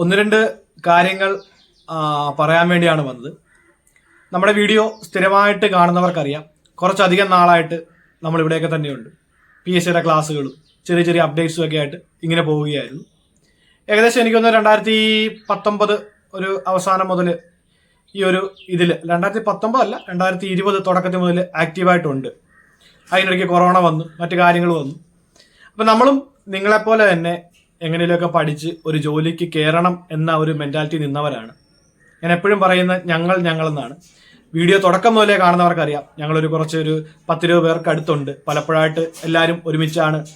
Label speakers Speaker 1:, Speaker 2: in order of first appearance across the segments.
Speaker 1: ഒന്ന് രണ്ട് കാര്യങ്ങൾ പറയാൻ വേണ്ടിയാണ് വന്നത്. നമ്മുടെ വീഡിയോ സ്ഥിരമായിട്ട് കാണുന്നവർക്കറിയാം. കുറച്ചധികം നാളായിട്ട് നമ്മൾ ഇവിടെയൊക്കെ തന്നെയുണ്ട്. പി എസ് സിയുടെ ക്ലാസ്സുകളും ചെറിയ ചെറിയ അപ്ഡേറ്റ്സും ഒക്കെ ആയിട്ട് ഇങ്ങനെ പോവുകയായിരുന്നു. ഏകദേശം എനിക്കൊന്ന് രണ്ടായിരത്തി പത്തൊമ്പത് ഒരു അവസാനം മുതൽ ഈ ഒരു ഇതിൽ രണ്ടായിരത്തി അല്ല രണ്ടായിരത്തി ഇരുപത് തുടക്കത്തിൽ മുതൽ ആക്റ്റീവായിട്ടുണ്ട് അതിനിടയ്ക്ക് കൊറോണ വന്നു മറ്റു കാര്യങ്ങൾ വന്നു. അപ്പം നമ്മളും നിങ്ങളെപ്പോലെ തന്നെ എങ്ങനെയൊക്കെ പഠിച്ച് ഒരു ജോലിക്ക് കയറണം എന്ന ഒരു മെന്റാലിറ്റി നിന്നവരാണ്. ഞാൻ എപ്പോഴും പറയുന്ന ഞങ്ങൾ എന്നാണ് വീഡിയോ തുടക്കം മുതലേ കാണുന്നവർക്കറിയാം. ഞങ്ങളൊരു കുറച്ച് ഒരു പത്തിരുപത് പേർക്ക് അടുത്തുണ്ട്. പലപ്പോഴായിട്ട് എല്ലാവരും ഒരുമിച്ചാണ്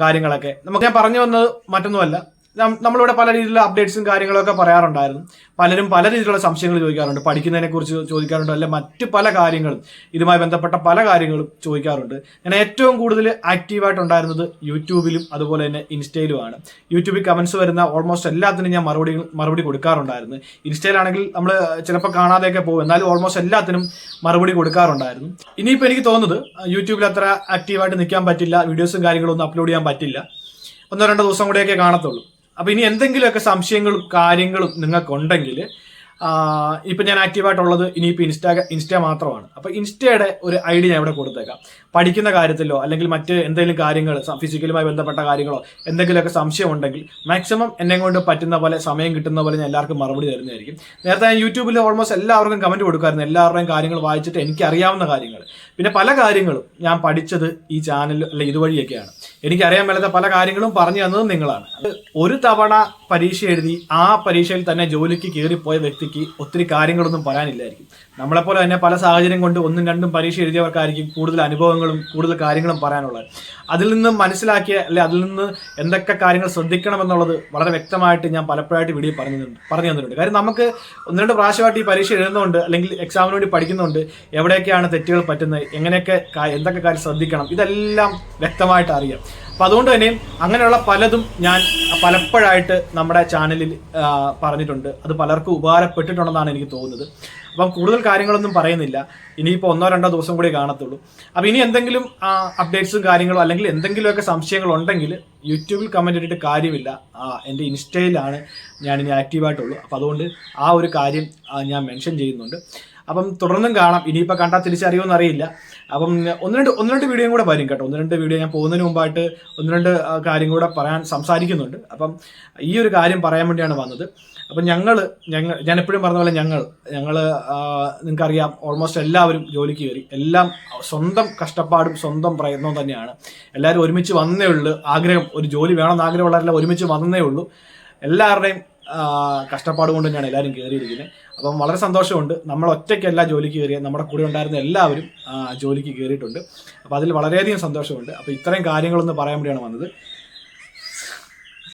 Speaker 1: കാര്യങ്ങളൊക്കെ. നമുക്ക് ഞാൻ പറഞ്ഞു വന്നത് മറ്റൊന്നുമല്ല. നമ്മളിവിടെ പല രീതിയിലുള്ള അപ്ഡേറ്റ്സും കാര്യങ്ങളൊക്കെ പറയാറുണ്ടായിരുന്നു. പലരും പല രീതിയിലുള്ള സംശയങ്ങൾ ചോദിക്കാറുണ്ട്. പഠിക്കുന്നതിനെ കുറിച്ച് ചോദിക്കാറുണ്ട്. അല്ലെ മറ്റ് പല കാര്യങ്ങളും ഇതുമായി ബന്ധപ്പെട്ട പല കാര്യങ്ങളും ചോദിക്കാറുണ്ട്. ഞാൻ ഏറ്റവും കൂടുതൽ ആക്റ്റീവായിട്ട് ഉണ്ടായിരുന്നത് യൂട്യൂബിലും അതുപോലെ തന്നെ ഇൻസ്റ്റയിലുമാണ്. യൂട്യൂബിൽ കമൻസ് വരുന്ന ഓൾമോസ്റ്റ് എല്ലാത്തിനും ഞാൻ മറുപടി മറുപടി കൊടുക്കാറുണ്ടായിരുന്നു. ഇൻസ്റ്റയിലാണെങ്കിൽ നമ്മൾ ചിലപ്പോൾ കാണാതെയൊക്കെ പോകും. എന്നാലും ഓൾമോസ്റ്റ് എല്ലാത്തിനും മറുപടി കൊടുക്കാറുണ്ടായിരുന്നു. ഇനിയിപ്പോൾ എനിക്ക് തോന്നുന്നത് യൂട്യൂബിൽ അത്ര ആക്റ്റീവായിട്ട് നിൽക്കാൻ പറ്റില്ല. വീഡിയോസും കാര്യങ്ങളൊന്നും അപ്ലോഡ് ചെയ്യാൻ പറ്റില്ല. ഒന്നോ രണ്ടോ ദിവസം കൂടെയൊക്കെ കാണത്തുള്ളൂ. അപ്പൊ ഇനി എന്തെങ്കിലുമൊക്കെ സംശയങ്ങളും കാര്യങ്ങളും നിങ്ങൾക്കുണ്ടെങ്കിൽ ഇപ്പൊ ഞാൻ ആക്റ്റീവായിട്ടുള്ളത് ഇനിയിപ്പോൾ ഇൻസ്റ്റാ ഇൻസ്റ്റ മാത്രമാണ്. അപ്പൊ ഇൻസ്റ്റയുടെ ഒരു ഐഡിയ ഞാൻ ഇവിടെ കൊടുത്തേക്കാം. പഠിക്കുന്ന കാര്യത്തിലോ അല്ലെങ്കിൽ മറ്റ് എന്തെങ്കിലും കാര്യങ്ങൾ ഫിസിക്കലുമായി ബന്ധപ്പെട്ട കാര്യങ്ങളോ എന്തെങ്കിലുമൊക്കെ സംശയം ഉണ്ടെങ്കിൽ മാക്സിമം എന്നെ കൊണ്ട് പറ്റുന്ന പോലെ സമയം കിട്ടുന്ന പോലെ ഞാൻ എല്ലാവർക്കും മറുപടി തരുന്നതായിരിക്കും. നേരത്തെ ഞാൻ യൂട്യൂബിൽ ഓൾമോസ്റ്റ് എല്ലാവർക്കും കമന്റ് കൊടുക്കാറുണ്ട് എല്ലാവരുടെയും കാര്യങ്ങൾ വായിച്ചിട്ട് എനിക്ക് അറിയാവുന്ന കാര്യങ്ങൾ. പിന്നെ പല കാര്യങ്ങളും ഞാൻ പഠിച്ചത് ഈ ചാനൽ അല്ലെ ഇതുവഴിയൊക്കെയാണ്. എനിക്കറിയാൻ മേലാത്ത പല കാര്യങ്ങളും പറഞ്ഞു തന്നതും നിങ്ങളാണ്. ഒരു തവണ പരീക്ഷ എഴുതി ആ പരീക്ഷയിൽ തന്നെ ജോലിക്ക് കയറിപ്പോയ വ്യക്തിക്ക് ഒത്തിരി കാര്യങ്ങളൊന്നും പറയാനില്ലായിരിക്കും. നമ്മളെപ്പോലെ തന്നെ പല സാഹചര്യം കൊണ്ട് ഒന്നും രണ്ടും പരീക്ഷ എഴുതിയവർക്കായിരിക്കും കൂടുതൽ അനുഭവങ്ങളും കൂടുതൽ കാര്യങ്ങളും പറയാനുള്ളത്. അതിൽ നിന്ന് മനസ്സിലാക്കിയ അല്ലെ അതിൽ നിന്ന് എന്തൊക്കെ കാര്യങ്ങൾ ശ്രദ്ധിക്കണം എന്നുള്ളത് വളരെ വ്യക്തമായിട്ട് ഞാൻ പലപ്പോഴായിട്ട് വീഡിയോ പറഞ്ഞു പറഞ്ഞു തന്നിട്ടുണ്ട്. കാര്യം നമുക്ക് ഒന്ന് രണ്ട് പ്രാവശ്യമായിട്ട് ഈ പരീക്ഷ എഴുതുന്നുണ്ട് അല്ലെങ്കിൽ എക്സാമിന് വേണ്ടി പഠിക്കുന്നുണ്ട് എവിടെയൊക്കെയാണ് തെറ്റുകൾ പറ്റുന്നത് എങ്ങനെയൊക്കെ എന്തൊക്കെ കാര്യം ശ്രദ്ധിക്കണം ഇതെല്ലാം വ്യക്തമായിട്ട് അറിയാം. അപ്പൊ അതുകൊണ്ട് തന്നെ അങ്ങനെയുള്ള പലതും ഞാൻ പലപ്പോഴായിട്ട് നമ്മുടെ ചാനലിൽ പറഞ്ഞിട്ടുണ്ട്. അത് പലർക്കും ഉപകാരപ്പെട്ടിട്ടുണ്ടെന്നാണ് എനിക്ക് തോന്നുന്നത്. അപ്പം കൂടുതൽ കാര്യങ്ങളൊന്നും പറയുന്നില്ല. ഇനിയിപ്പോൾ ഒന്നോ രണ്ടോ ദിവസം കൂടി കാണത്തുള്ളൂ. അപ്പം ഇനി എന്തെങ്കിലും അപ്ഡേറ്റ്സും കാര്യങ്ങളും അല്ലെങ്കിൽ എന്തെങ്കിലുമൊക്കെ സംശയങ്ങൾ ഉണ്ടെങ്കിൽ യൂട്യൂബിൽ കമന്റ് ഇട്ടിട്ട് കാര്യമില്ല. എന്റെ ഇൻസ്റ്റയിലാണ് ഞാൻ ഇനി ആക്റ്റീവായിട്ടുള്ളൂ അപ്പം അതുകൊണ്ട് ആ ഒരു കാര്യം ഞാൻ മെൻഷൻ ചെയ്യുന്നുണ്ട്. അപ്പം തുടർന്നും കാണാം. ഇനിയിപ്പോൾ കണ്ടാൽ തിരിച്ചറിയുമെന്ന് അറിയില്ല. അപ്പം ഒന്ന് രണ്ട് ഒന്ന് രണ്ട് വീഡിയോയും കൂടെ വരും കേട്ടോ. ഒന്ന് രണ്ട് വീഡിയോ ഞാൻ പോകുന്നതിന് മുമ്പായിട്ട് ഒന്ന് രണ്ട് കാര്യം കൂടെ പറയാൻ സംസാരിക്കുന്നുണ്ട്. അപ്പം ഈ ഒരു കാര്യം പറയാൻ വേണ്ടിയാണ് വന്നത്. അപ്പം ഞങ്ങൾ ഞങ്ങൾ ഞാൻ എപ്പോഴും പറഞ്ഞ പോലെ ഞങ്ങൾ ഞങ്ങൾ നിങ്ങൾക്കറിയാം ഓൾമോസ്റ്റ് എല്ലാവരും ജോലിക്ക് കയറി. എല്ലാം സ്വന്തം കഷ്ടപ്പാടും സ്വന്തം പ്രയത്നവും തന്നെയാണ്. എല്ലാവരും ഒരുമിച്ച് വന്നേ ഉള്ളൂ. ആഗ്രഹം ഒരു ജോലി വേണമെന്ന് ആഗ്രഹമുള്ളവരെല്ലാം ഒരുമിച്ച് വന്നേ ഉള്ളൂ. എല്ലാവരുടെയും കഷ്ടപ്പാട് കൊണ്ട് തന്നെയാണ് എല്ലാവരും കയറിയിരിക്കുന്നത് അപ്പം വളരെ സന്തോഷമുണ്ട്. നമ്മൾ ഒറ്റയ്ക്കല്ല ജോലിക്ക് കയറിയത് നമ്മുടെ കൂടെ ഉണ്ടായിരുന്ന എല്ലാവരും ജോലിക്ക് കയറിയിട്ടുണ്ട് അപ്പോൾ അതിൽ വളരെയധികം സന്തോഷമുണ്ട്. അപ്പോൾ ഇത്രയും കാര്യങ്ങളൊന്ന് പറയാൻ വേണ്ടിയാണ് വന്നത്.